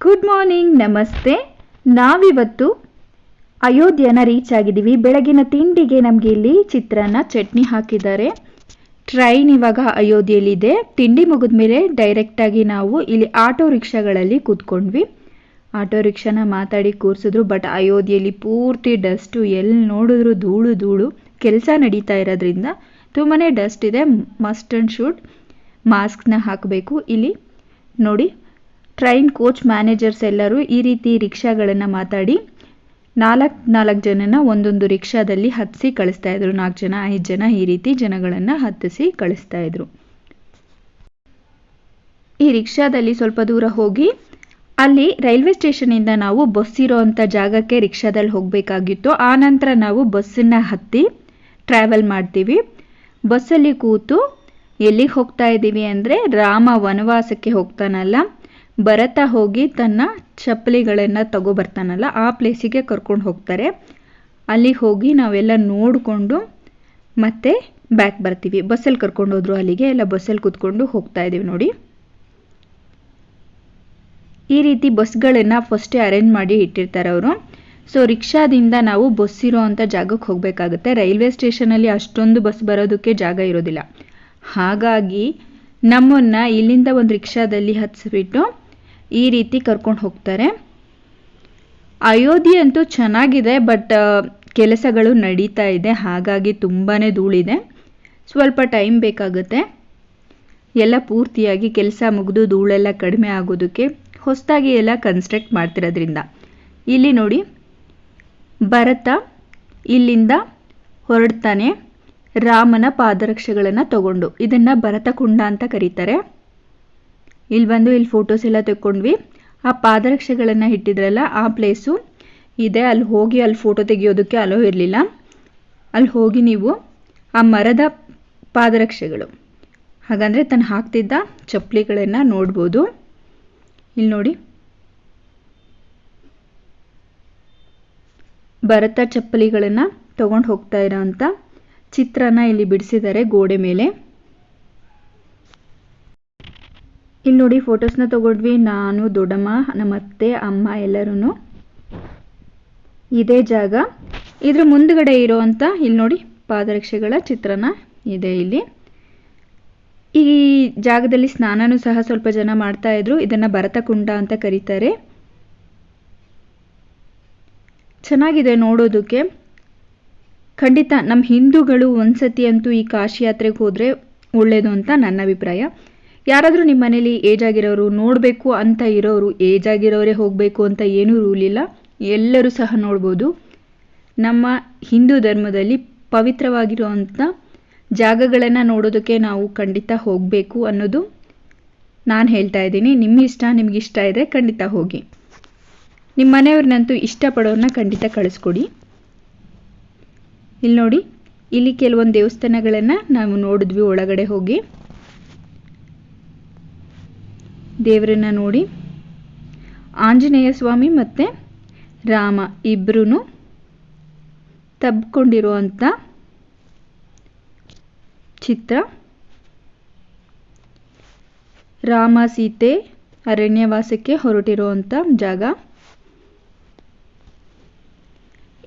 Good morning ನಮಸ್ತೆ. ನಾವಿವತ್ತು ಅಯೋಧ್ಯನ reach ಆಗಿದ್ದೀವಿ. ಬೆಳಗಿನ ತಿಂಡಿಗೆ ನಮಗೆ ಇಲ್ಲಿ ಚಿತ್ರಾನ್ನ, ಚಟ್ನಿ ಹಾಕಿದ್ದಾರೆ. ಟ್ರೈನ್ ಇವಾಗ ಅಯೋಧ್ಯೆಯಲ್ಲಿದೆ. ತಿಂಡಿ ಮುಗಿದ ಮೇಲೆ ಡೈರೆಕ್ಟಾಗಿ ನಾವು ಇಲ್ಲಿ ಆಟೋ ರಿಕ್ಷಾಗಳಲ್ಲಿ ಕೂತ್ಕೊಂಡ್ವಿ. ಆಟೋ ರಿಕ್ಷಾನ ಮಾತಾಡಿ ಕೂರಿಸಿದ್ರು ಬಟ್ ಅಯೋಧ್ಯೆಯಲ್ಲಿ ಪೂರ್ತಿ ಡಸ್ಟು ಎಲ್ಲಿ ನೋಡಿದ್ರು ಧೂಳು ಧೂಳು. ಕೆಲಸ ನಡೀತಾ ಇರೋದ್ರಿಂದ ತುಂಬಾ ಡಸ್ಟ್ ಇದೆ. ಮಸ್ಟ್ ಆ್ಯಂಡ್ ಶುಡ್ ಮಾಸ್ಕ್ನ ಹಾಕಬೇಕು. ಇಲ್ಲಿ ನೋಡಿ ಟ್ರೈನ್ ಕೋಚ್ ಮ್ಯಾನೇಜರ್ಸ್ ಎಲ್ಲರೂ ಈ ರೀತಿ ರಿಕ್ಷಾಗಳನ್ನು ಮಾತಾಡಿ ನಾಲ್ಕು ನಾಲ್ಕು ಜನನ ಒಂದೊಂದು ರಿಕ್ಷಾದಲ್ಲಿ ಹತ್ತಿಸಿ ಕಳಿಸ್ತಾ ಇದ್ರು. ನಾಲ್ಕು ಜನ, ಐದು ಜನ ಈ ರೀತಿ ಜನಗಳನ್ನು ಹತ್ತಿಸಿ ಕಳಿಸ್ತಾ ಇದ್ರು. ಈ ರಿಕ್ಷಾದಲ್ಲಿ ಸ್ವಲ್ಪ ದೂರ ಹೋಗಿ ಅಲ್ಲಿ ರೈಲ್ವೆ ಸ್ಟೇಷನಿಂದ ನಾವು ಬಸ್ ಇರೋ ಅಂಥ ಜಾಗಕ್ಕೆ ರಿಕ್ಷಾದಲ್ಲಿ ಹೋಗಬೇಕಾಗಿತ್ತು. ಆ ನಂತರ ನಾವು ಬಸ್ಸನ್ನು ಹತ್ತಿ ಟ್ರಾವೆಲ್ ಮಾಡ್ತೀವಿ. ಬಸ್ಸಲ್ಲಿ ಕೂತು ಎಲ್ಲಿಗೆ ಹೋಗ್ತಾ ಇದ್ದೀವಿ ಅಂದರೆ ರಾಮ ವನವಾಸಕ್ಕೆ ಹೋಗ್ತಾನಲ್ಲ. ಭರತ ಹೋಗಿ ತನ್ನ ಚಪ್ಪಲಿಗಳನ್ನು ತಗೊಬರ್ತಾನಲ್ಲ ಆ ಪ್ಲೇಸಿಗೆ ಕರ್ಕೊಂಡು ಹೋಗ್ತಾರೆ. ಅಲ್ಲಿಗೆ ಹೋಗಿ ನಾವೆಲ್ಲ ನೋಡಿಕೊಂಡು ಮತ್ತೆ ಬ್ಯಾಕ್ ಬರ್ತೀವಿ. ಬಸ್ಸಲ್ಲಿ ಕರ್ಕೊಂಡು ಹೋದ್ರು ಅಲ್ಲಿಗೆ, ಎಲ್ಲ ಬಸ್ಸಲ್ಲಿ ಕೂತ್ಕೊಂಡು ಹೋಗ್ತಾ ಇದ್ದೀವಿ ನೋಡಿ. ಈ ರೀತಿ ಬಸ್ಗಳನ್ನು ಫಸ್ಟೇ ಅರೇಂಜ್ ಮಾಡಿ ಇಟ್ಟಿರ್ತಾರೆ ಅವರು. ಸೊ ರಿಕ್ಷಾದಿಂದ ನಾವು ಬಸ್ ಇರೋ ಅಂಥ ಜಾಗಕ್ಕೆ ಹೋಗಬೇಕಾಗುತ್ತೆ. ರೈಲ್ವೆ ಸ್ಟೇಷನಲ್ಲಿ ಅಷ್ಟೊಂದು ಬಸ್ ಬರೋದಕ್ಕೆ ಜಾಗ ಇರೋದಿಲ್ಲ. ಹಾಗಾಗಿ ನಮ್ಮನ್ನು ಇಲ್ಲಿಂದ ಒಂದು ರಿಕ್ಷಾದಲ್ಲಿ ಹತ್ತಿಸ್ಬಿಟ್ಟು ಈ ರೀತಿ ಕರ್ಕೊಂಡು ಹೋಗ್ತಾರೆ. ಅಯೋಧ್ಯೆ ಅಂತೂ ಚೆನ್ನಾಗಿದೆ, ಬಟ್ ಕೆಲಸಗಳು ನಡೀತಾ ಇದೆ. ಹಾಗಾಗಿ ತುಂಬಾ ಧೂಳಿದೆ. ಸ್ವಲ್ಪ ಟೈಮ್ ಬೇಕಾಗುತ್ತೆ. ಎಲ್ಲ ಪೂರ್ತಿಯಾಗಿ ಕೆಲಸ ಮುಗಿದು ಧೂಳೆಲ್ಲ ಕಡಿಮೆ ಆಗೋದಕ್ಕೆ ಹೊಸದಾಗಿ ಎಲ್ಲ ಕನ್ಸ್ಟ್ರಕ್ಟ್ ಮಾಡ್ತಿರೋದ್ರಿಂದ. ಇಲ್ಲಿ ನೋಡಿ, ಭರತ ಇಲ್ಲಿಂದ ಹೊರಡ್ತಾನೆ. ರಾಮನ ಪಾದರಕ್ಷೆಗಳನ್ನು ತಗೊಂಡು. ಇದನ್ನು ಭರತಕುಂಡ ಅಂತ ಕರೀತಾರೆ. ಇಲ್ಲಿ ಬಂದು ಇಲ್ಲಿ ಫೋಟೋಸ್ ಎಲ್ಲ ತೆಕ್ಕೊಂಡ್ವಿ. ಆ ಪಾದರಕ್ಷೆಗಳನ್ನು ಇಟ್ಟಿದ್ರಲ್ಲ, ಆ ಪ್ಲೇಸು ಇದೆ, ಅಲ್ಲಿ ಹೋಗಿ ಅಲ್ಲಿ ಫೋಟೋ ತೆಗೆಯೋದಕ್ಕೆ ಅಲೋ ಇರಲಿಲ್ಲ. ಅಲ್ಲಿ ಹೋಗಿ ನೀವು ಆ ಮರದ ಪಾದರಕ್ಷೆಗಳು, ಹಾಗಂದರೆ ತನ್ನ ಹಾಕ್ತಿದ್ದ ಚಪ್ಪಲಿಗಳನ್ನು ನೋಡ್ಬೋದು. ಇಲ್ಲಿ ನೋಡಿ. ಭರತ ಚಪ್ಪಲಿಗಳನ್ನು ತೊಗೊಂಡು ಹೋಗ್ತಾ ಇರೋ ಅಂಥ ಚಿತ್ರನ ಇಲ್ಲಿ ಬಿಡಿಸಿದ್ದಾರೆ ಗೋಡೆ ಮೇಲೆ. ಇಲ್ಲಿ ನೋಡಿ ಫೋಟೋಸ್ನ ತಗೊಂಡ್ವಿ ನಾನು, ದೊಡ್ಡಮ್ಮ, ನಮ್ಮ ಅತ್ತೆ, ಅಮ್ಮ ಎಲ್ಲರೂ ಇದೇ ಜಾಗ. ಇದ್ರ ಮುಂದ್ಗಡೆ ಇರೋವಂಥ ಇಲ್ಲಿ ನೋಡಿ ಪಾದರಕ್ಷೆಗಳ ಚಿತ್ರಣ ಇದೆ ಇಲ್ಲಿ. ಈ ಜಾಗದಲ್ಲಿ ಸ್ನಾನನೂ ಸಹ ಸ್ವಲ್ಪ ಜನ ಮಾಡ್ತಾ ಇದ್ರು. ಇದನ್ನ ಭರತಕುಂಡ ಅಂತ ಕರೀತಾರೆ. ಚೆನ್ನಾಗಿದೆ ನೋಡೋದಕ್ಕೆ. ಖಂಡಿತ ನಮ್ಮ ಹಿಂದೂಗಳು ಒಂದ್ಸತಿ ಅಂತೂ ಈ ಕಾಶಿ ಯಾತ್ರೆಗೆ ಹೋದರೆ ಒಳ್ಳೆಯದು ಅಂತ ನನ್ನ ಅಭಿಪ್ರಾಯ. ಯಾರಾದರೂ ನಿಮ್ಮ ಮನೇಲಿ ಏಜ್ ಆಗಿರೋರು ನೋಡಬೇಕು ಅಂತ ಇರೋರು ಏಜ್ ಆಗಿರೋರೇ ಹೋಗಬೇಕು ಅಂತ ಏನೂ ರೂಲ್ ಇಲ್ಲ. ಎಲ್ಲರೂ ಸಹ ನೋಡ್ಬೋದು. ನಮ್ಮ ಹಿಂದೂ ಧರ್ಮದಲ್ಲಿ ಪವಿತ್ರವಾಗಿರುವಂಥ ಜಾಗಗಳನ್ನು ನೋಡೋದಕ್ಕೆ ನಾವು ಖಂಡಿತ ಹೋಗಬೇಕು ಅನ್ನೋದು ನಾನು ಹೇಳ್ತಾ ಇದ್ದೀನಿ. ನಿಮ್ಮ ಇಷ್ಟ, ನಿಮ್ಗೆ ಇಷ್ಟ ಖಂಡಿತ ಹೋಗಿ. ನಿಮ್ಮ ಮನೆಯವ್ರನ್ನಂತೂ ಇಷ್ಟಪಡೋರನ್ನ ಖಂಡಿತ ಕಳಿಸ್ಕೊಡಿ. ಇಲ್ಲಿ ನೋಡಿ ಇಲ್ಲಿ ಕೆಲವೊಂದು ದೇವಸ್ಥಾನಗಳನ್ನು ನಾವು ನೋಡಿದ್ವಿ ಒಳಗಡೆ ಹೋಗಿ. ದೇವರನ್ನ ನೋಡಿ ಆಂಜನೇಯ ಸ್ವಾಮಿ ಮತ್ತು ರಾಮ ಇಬ್ಬರೂ ತಬ್ಕೊಂಡಿರುವಂಥ ಚಿತ್ರ. ರಾಮ ಸೀತೆ ಅರಣ್ಯವಾಸಕ್ಕೆ ಹೊರಟಿರುವಂಥ ಜಾಗ.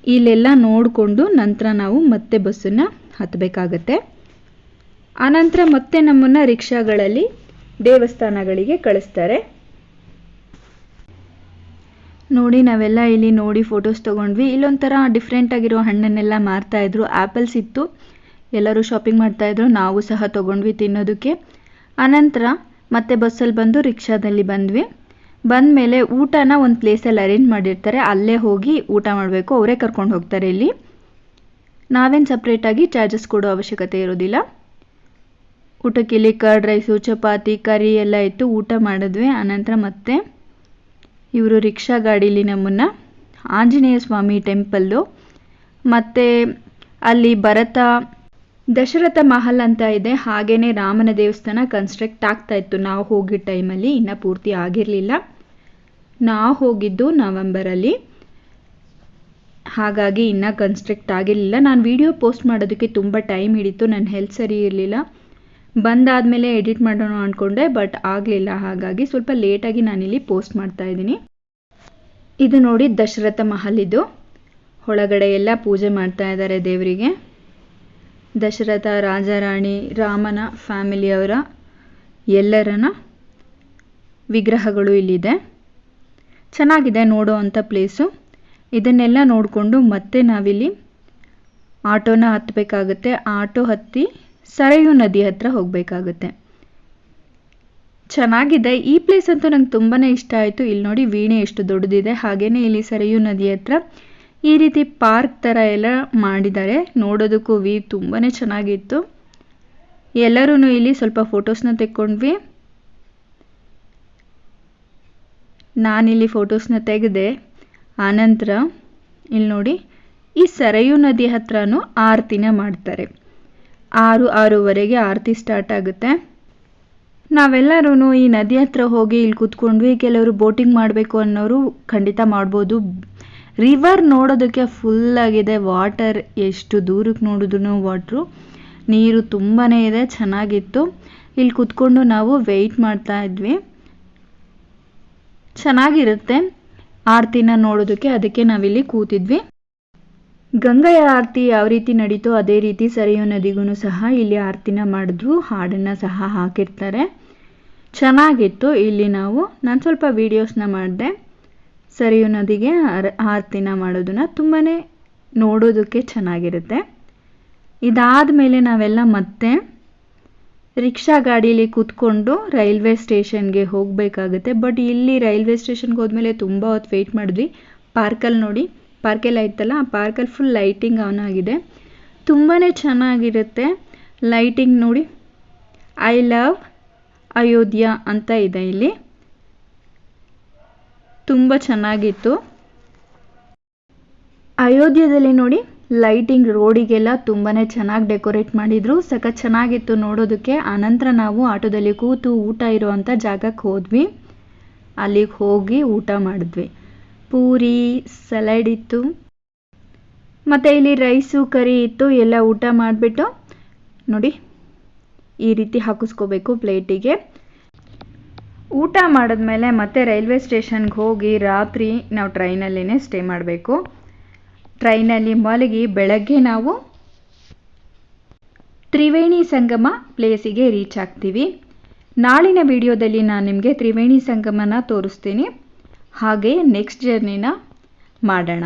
ಇಲ್ಲೆಲ್ಲ ನೋಡಿಕೊಂಡು ನಂತರ ನಾವು ಮತ್ತೆ ಬಸ್ಸನ್ನು ಹತ್ತಬೇಕಾಗತ್ತೆ ಆನಂತರ ಮತ್ತೆ ನಮ್ಮನ್ನು ರಿಕ್ಷಾಗಳಲ್ಲಿ ದೇವಸ್ಥಾನಗಳಿಗೆ ಕಳಿಸ್ತಾರೆ. ನೋಡಿ, ನಾವೆಲ್ಲ ಇಲ್ಲಿ ನೋಡಿ ಫೋಟೋಸ್ ತೊಗೊಂಡ್ವಿ. ಇಲ್ಲೊಂಥರ ಡಿಫ್ರೆಂಟ್ ಆಗಿರೋ ಹಣ್ಣನ್ನೆಲ್ಲ ಮಾರ್ತಾ ಇದ್ರು. ಆ್ಯಪಲ್ಸ್ ಇತ್ತು. ಎಲ್ಲರೂ ಶಾಪಿಂಗ್ ಮಾಡ್ತಾ ಇದ್ರು. ನಾವು ಸಹ ತೊಗೊಂಡ್ವಿ ತಿನ್ನೋದಕ್ಕೆ. ಅನಂತರ ಮತ್ತೆ ಬಸ್ಸಲ್ಲಿ ಬಂದು ರಿಕ್ಷಾದಲ್ಲಿ ಬಂದ್ವಿ. ಬಂದ ಮೇಲೆ ಊಟನ ಒಂದು ಪ್ಲೇಸಲ್ಲಿ ಅರೇಂಜ್ ಮಾಡಿರ್ತಾರೆ. ಅಲ್ಲೇ ಹೋಗಿ ಊಟ ಮಾಡಬೇಕು. ಅವರೇ ಕರ್ಕೊಂಡು ಹೋಗ್ತಾರೆ ಇಲ್ಲಿ. ನಾವೇನು ಸಪ್ರೇಟಾಗಿ ಚಾರ್ಜಸ್ ಕೊಡೋ ಅವಶ್ಯಕತೆ ಇರೋದಿಲ್ಲ. ಊಟಕ್ಕೆ ಇಲ್ಲಿ ಕರ್ಡ್ ರೈಸು, ಚಪಾತಿ, ಕರಿ ಎಲ್ಲ ಇತ್ತು ಊಟ ಮಾಡಿದ್ವಿ. ಆನಂತರ ಮತ್ತೆ ಇವರು ರಿಕ್ಷಾ ಗಾಡೀಲಿ ನಮ್ಮನ್ನು ಆಂಜನೇಯ ಸ್ವಾಮಿ ಟೆಂಪಲ್ಲು. ಮತ್ತು ಅಲ್ಲಿ ಭರತ, ದಶರಥ ಮಹಲ್ ಅಂತ ಇದೆ. ಹಾಗೇನೆ ರಾಮನ ದೇವಸ್ಥಾನ ಕನ್ಸ್ಟ್ರಕ್ಟ್ ಆಗ್ತಾ ಇತ್ತು. ನಾವು ಹೋಗಿದ್ದ ಟೈಮಲ್ಲಿ ಇನ್ನೂ ಪೂರ್ತಿ ಆಗಿರಲಿಲ್ಲ. ನಾವು ಹೋಗಿದ್ದು ನವೆಂಬರಲ್ಲಿ. ಹಾಗಾಗಿ ಇನ್ನೂ ಕನ್ಸ್ಟ್ರಕ್ಟ್ ಆಗಿರಲಿಲ್ಲ. ನಾನು ವಿಡಿಯೋ ಪೋಸ್ಟ್ ಮಾಡೋದಕ್ಕೆ ತುಂಬ ಟೈಮ್ ಹಿಡಿತು. ನನ್ನ ಹೆಲ್ತ್ ಸರಿ ಇರಲಿಲ್ಲ. ಬಂದಾದಮೇಲೆ ಎಡಿಟ್ ಮಾಡೋಣ ಅಂದ್ಕೊಂಡೆ ಬಟ್ ಆಗಲಿಲ್ಲ. ಹಾಗಾಗಿ ಸ್ವಲ್ಪ ಲೇಟಾಗಿ ನಾನಿಲ್ಲಿ ಪೋಸ್ಟ್ ಮಾಡ್ತಾ ಇದ್ದೀನಿ. ಇದು ನೋಡಿ ದಶರಥ ಮಹಲ್ ಇದು. ಒಳಗಡೆ ಎಲ್ಲ ಪೂಜೆ ಮಾಡ್ತಾ ಇದ್ದಾರೆ ದೇವರಿಗೆ. ದಶರಥ ರಾಜಾರಾಣಿ, ರಾಮನ ಫ್ಯಾಮಿಲಿಯವರ ಎಲ್ಲರನ ವಿಗ್ರಹಗಳು ಇಲ್ಲಿದೆ. ಚೆನ್ನಾಗಿದೆ ನೋಡೋ ಅಂಥ ಪ್ಲೇಸು ಇದನ್ನೆಲ್ಲ ನೋಡಿಕೊಂಡು ಮತ್ತೆ ನಾವಿಲ್ಲಿ ಆಟೋನ ಹತ್ತಬೇಕಾಗುತ್ತೆ ಆಟೋ ಹತ್ತಿ ಸರಯೂ ನದಿ ಹತ್ರ ಹೋಗಬೇಕಾಗುತ್ತೆ. ಚೆನ್ನಾಗಿದೆ. ಈ ಪ್ಲೇಸ್ ಅಂತೂ ನಂಗೆ ತುಂಬಾ ಇಷ್ಟ ಆಯಿತು. ಇಲ್ಲಿ ನೋಡಿ ವೀಣೆ ಎಷ್ಟು ದೊಡ್ಡದಿದೆ. ಹಾಗೆಯೇ ಇಲ್ಲಿ ಸರಯು ನದಿ ಹತ್ರ ಈ ರೀತಿ ಪಾರ್ಕ್ ಥರ ಎಲ್ಲ ಮಾಡಿದ್ದಾರೆ. ನೋಡೋದಕ್ಕೂ ವಿ ತುಂಬಾ ಚೆನ್ನಾಗಿತ್ತು. ಎಲ್ಲರೂ ಇಲ್ಲಿ ಸ್ವಲ್ಪ ಫೋಟೋಸ್ನ ತೆಕ್ಕೊಂಡ್ವಿ. ನಾನಿಲ್ಲಿ ಫೋಟೋಸ್ನ ತೆಗೆದೆ. ಆನಂತರ ಇಲ್ಲಿ ನೋಡಿ ಈ ಸರಯು ನದಿ ಹತ್ರನೂ ಆರತಿನ ಮಾಡ್ತಾರೆ. ಆರು ಆರೂವರೆಗೆ ಆರತಿ ಸ್ಟಾರ್ಟ್ ಆಗುತ್ತೆ. ನಾವೆಲ್ಲರೂ ಈ ನದಿ ಹತ್ರ ಹೋಗಿ ಇಲ್ಲಿ ಕೂತ್ಕೊಂಡ್ವಿ ಕೆಲವರು ಬೋಟಿಂಗ್ ಮಾಡಬೇಕು ಅನ್ನೋರು ಖಂಡಿತ ಮಾಡ್ಬೋದು. ರಿವರ್ ನೋಡೋದಕ್ಕೆ ಫುಲ್ಲಾಗಿದೆ ವಾಟರ್ ಎಷ್ಟು ದೂರಕ್ಕೆ ನೋಡಿದ್ರು ವಾಟ್ರು ನೀರು ತುಂಬಾ ಇದೆ, ಚೆನ್ನಾಗಿತ್ತು. ಇಲ್ಲಿ ಕೂತ್ಕೊಂಡು ನಾವು ವೆಯ್ಟ್ ಮಾಡ್ತಾ ಇದ್ವಿ. ಚೆನ್ನಾಗಿರುತ್ತೆ. ಆರತಿನ ನೋಡೋದಕ್ಕೆ ಅದಕ್ಕೆ ನಾವಿಲ್ಲಿ ಕೂತಿದ್ವಿ. ಗಂಗೆಯ ಆರತಿ ಯಾವ ರೀತಿ ನಡೀತೋ ಅದೇ ರೀತಿ ಸರಿಯೋ ನದಿಗೂ ಸಹ ಇಲ್ಲಿ ಆರತಿನ ಮಾಡಿದ್ರು, ಹಾಡನ್ನು ಸಹ ಹಾಕಿರ್ತಾರೆ. ಚೆನ್ನಾಗಿತ್ತು. ಇಲ್ಲಿ ನಾವು, ನಾನು ಸ್ವಲ್ಪ ವೀಡಿಯೋಸ್ನ ಮಾಡಿದೆ. ಸರಿಯು ನದಿಗೆ ಆರತಿನ ಮಾಡೋದನ್ನ ತುಂಬಾ ನೋಡೋದಕ್ಕೆ ಚೆನ್ನಾಗಿರುತ್ತೆ. ಇದಾದ ಮೇಲೆ ನಾವೆಲ್ಲ ಮತ್ತೆ ರಿಕ್ಷಾ ಗಾಡೀಲಿ ಕೂತ್ಕೊಂಡು ರೈಲ್ವೆ ಸ್ಟೇಷನ್ಗೆ ಹೋಗಬೇಕಾಗುತ್ತೆ. ಬಟ್ ಇಲ್ಲಿ ರೈಲ್ವೆ ಸ್ಟೇಷನ್ಗೆ ಹೋದ್ಮೇಲೆ ತುಂಬ ಹೊತ್ತು ವೆಯ್ಟ್ ಮಾಡಿದ್ವಿ. ಪಾರ್ಕಲ್ಲಿ ನೋಡಿ ಪಾರ್ಕೆಲ್ಲ ಇತ್ತಲ್ಲ, ಆ ಪಾರ್ಕಲ್ಲಿ ಫುಲ್ ಲೈಟಿಂಗ್ ಆನ್ ಆಗಿದೆ. ತುಂಬಾ ಚೆನ್ನಾಗಿರುತ್ತೆ ಲೈಟಿಂಗ್ ನೋಡಿ. ಐ ಲವ್ ಅಯೋಧ್ಯ ಅಂತ ಇದೆ ಇಲ್ಲಿ. ತುಂಬ ಚೆನ್ನಾಗಿತ್ತು. ಅಯೋಧ್ಯದಲ್ಲಿ ನೋಡಿ ಲೈಟಿಂಗ್ ರೋಡಿಗೆಲ್ಲ ತುಂಬಾ ಚೆನ್ನಾಗಿ ಡೆಕೋರೇಟ್ ಮಾಡಿದ್ರು. ಸಖತ್ ಚೆನ್ನಾಗಿತ್ತು ನೋಡೋದಕ್ಕೆ. ಆನಂತರ ನಾವು ಆಟೋದಲ್ಲಿ ಕೂತು ಊಟ ಇರುವಂಥ ಜಾಗಕ್ಕೆ ಹೋದ್ವಿ. ಅಲ್ಲಿಗೆ ಹೋಗಿ ಊಟ ಮಾಡಿದ್ವಿ. ಪೂರಿ ಸಲಾಡ್ ಇತ್ತು. ಮತ್ತು ಇಲ್ಲಿ ರೈಸು ಕರಿ ಇತ್ತು, ಎಲ್ಲ ಊಟ ಮಾಡಿಬಿಟ್ಟು ನೋಡಿ ಈ ರೀತಿ ಹಾಕಿಸ್ಕೋಬೇಕು ಪ್ಲೇಟಿಗೆ. ಊಟ ಮಾಡಿದ್ಮೇಲೆ ಮತ್ತೆ ರೈಲ್ವೆ ಸ್ಟೇಷನ್ಗೆ ಹೋಗಿ ರಾತ್ರಿ ನಾವು ಟ್ರೈನಲ್ಲೇ ಸ್ಟೇ ಮಾಡಬೇಕು. ಟ್ರೈನಲ್ಲಿ ಮಲಗಿ ಬೆಳಗ್ಗೆ ನಾವು ತ್ರಿವೇಣಿ ಸಂಗಮ ಪ್ಲೇಸಿಗೆ ರೀಚ್ ಆಗ್ತೀವಿ. ನಾಳಿನ ವಿಡಿಯೋದಲ್ಲಿ ನಾನು ನಿಮಗೆ ತ್ರಿವೇಣಿ ಸಂಗಮನ ತೋರಿಸ್ತೀನಿ. ಹಾಗೆ ನೆಕ್ಸ್ಟ್ ಜರ್ನಿನ ಮಾಡೋಣ.